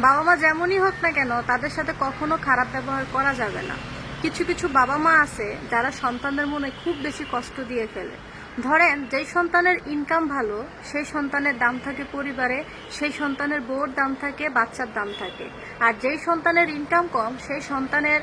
বাবা মা যেমনই হোক না কেন, তাদের সাথে কখনো খারাপ ব্যবহার করা যাবে না। কিছু কিছু বাবা মা আছে যারা সন্তানদের মনে খুব বেশি কষ্ট দিয়ে ফেলে। ধরেন, যেই সন্তানের ইনকাম ভালো, সেই সন্তানের দাম থাকে পরিবারে, সেই সন্তানের বউর দাম থাকে, বাচ্চার দাম থাকে। আর যেই সন্তানের ইনকাম কম, সেই সন্তানের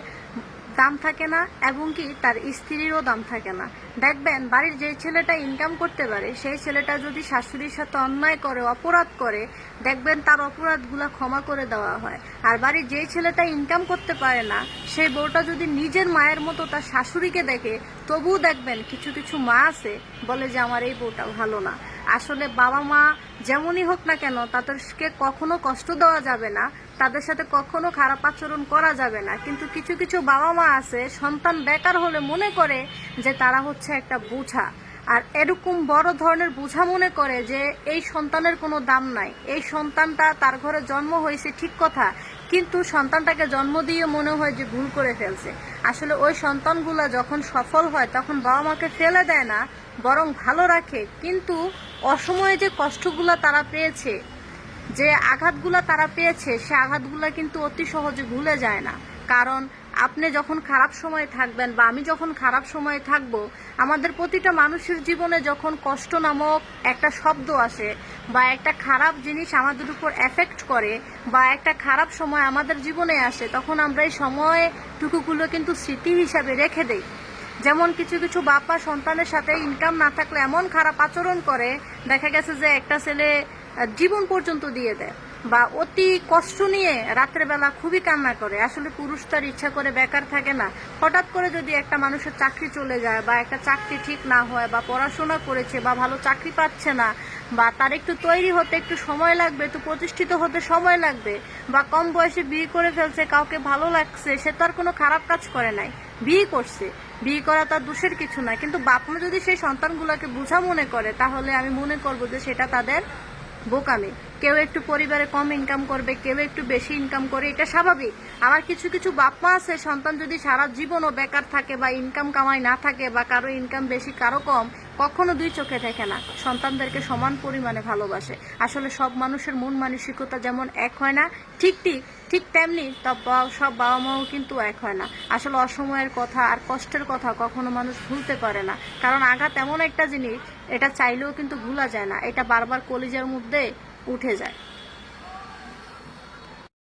দাম থাকে না এবং কি তার স্ত্রীরও দাম থাকে না। দেখবেন বাড়ির যে ছেলেটা ইনকাম করতে পারে, সেই ছেলেটা যদি শাশুড়ির সাথে অন্যায় করে, অপরাধ করে, দেখবেন তার অপরাধগুলো ক্ষমা করে দেওয়া হয়। আর বাড়ির যে ছেলেটা ইনকাম করতে পারে না সেই বউটা যদি নিজের মায়ের মতো তার শাশুড়িকে দেখে, তবুও দেখবেন কিছু কিছু মা আছে বলে যে, আমার এই বউটা ভালো না। আসলে বাবা মা যেমনই হোক না কেন, তাদেরকে কখনো কষ্ট দেওয়া যাবে না, তাদের সাথে কখনো খারাপ আচরণ করা যাবে না। কিন্তু কিছু কিছু বাবা মা আছে, সন্তান বেকার হলে মনে করে যে তারা হচ্ছে একটা বোঝা। আর এরকম বড় ধরনের বোঝা মনে করে যে এই সন্তানের কোনো দাম নাই। এই সন্তানটা তার ঘরে জন্ম হয়েছে ঠিক কথা, কিন্তু সন্তানটাকে জন্ম দিয়ে মনে হয় যে ভুল করে ফেলছে। আসলে ওই সন্তানগুলা যখন সফল হয়, তখন বাবা মাকে ফেলে দেয় না, বরং ভালো রাখে। কিন্তু অসময়ে যে কষ্টগুলা তারা পেয়েছে, যে আঘাতগুলো তারা পেয়েছে, সে আঘাতগুলো কিন্তু অতি সহজে ভুলে যায় না। কারণ আপনি যখন খারাপ সময় থাকবেন বা আমি যখন খারাপ সময়ে থাকব, আমাদের প্রতিটা মানুষের জীবনে যখন কষ্ট নামক একটা শব্দ আসে বা একটা খারাপ জিনিস আমাদের উপর এফেক্ট করে বা একটা খারাপ সময় আমাদের জীবনে আসে, তখন আমরা এই সময়টুকুগুলো কিন্তু স্মৃতি হিসাবে রেখে দেই। যেমন কিছু কিছু বাবা সন্তানের সাথে ইনকাম না থাকলে এমন খারাপ আচরণ করে, দেখা গেছে যে একটা ছেলে জীবন পর্যন্ত দিয়ে দেয় বা অতি কষ্ট নিয়ে রাত্রেবেলা খুবই কান্না করে। আসলে পুরুষ তার ইচ্ছা করে বেকার থাকে না। হঠাৎ করে যদি একটা মানুষের চাকরি চলে যায় বা একটা চাকরি ঠিক না হয় বা পড়াশোনা করেছে বা ভালো চাকরি পাচ্ছে না বা তার একটু তৈরি হতে একটু সময় লাগবে, একটু প্রতিষ্ঠিত হতে সময় লাগবে বা কম বয়সে বিয়ে করে ফেলছে, কাউকে ভালো লাগছে, সে তো আর কোনো খারাপ কাজ করে নাই। বিয়ে করছে। বিয়ে করা তার দোষের কিছু না। কিন্তু বাপমা যদি সেই সন্তানগুলোকে বোঝা মনে করে, তাহলে আমি মনে করব যে সেটা তাদের বোকামি কেউ একটু পরিবারে কম ইনকাম করবে, কেউ একটু বেশি ইনকাম করে, এটা স্বাভাবিক। আবার কিছু কিছু বাপমা আছে, সন্তান যদি সারা জীবনও বেকার থাকে বা ইনকাম কামাই না থাকে বা কারও ইনকাম বেশি, কারও কম কখনো দুই চোখে দেখে না। সন্তানদেরকে সমান পরিমাণে ভালোবাসে। আসলে সব মানুষের মন মানসিকতা যেমন এক হয় না, ঠিক ঠিক ঠিক তেমনি সব বাবা মাও কিন্তু এক হয় না। আসলে অসময়ের কথা আর কষ্টের কথা কখনো মানুষ ভুলতে পারে না। কারণ আঘাত এমন একটা জিনিস, এটা চাইলেও কিন্তু ভুলা যায় না। এটা বারবার কলিজার মধ্যে উঠে যায়।